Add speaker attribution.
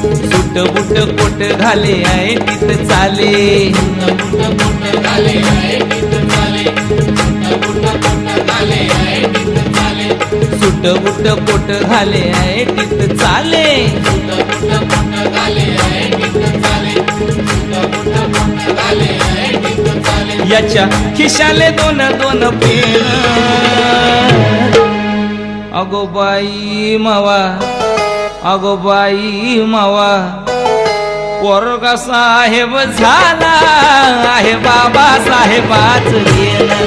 Speaker 1: सुट boot coat घाले आहे तिथं चाले. सुट बुट कोट घाले आहे तिथं चाले. याच्या खिशाले दोन दोन पेन. अगो बाई मावा. अगोबाई मावा पोरग साहेब झाला आहे बाबा साहेबाच गेला.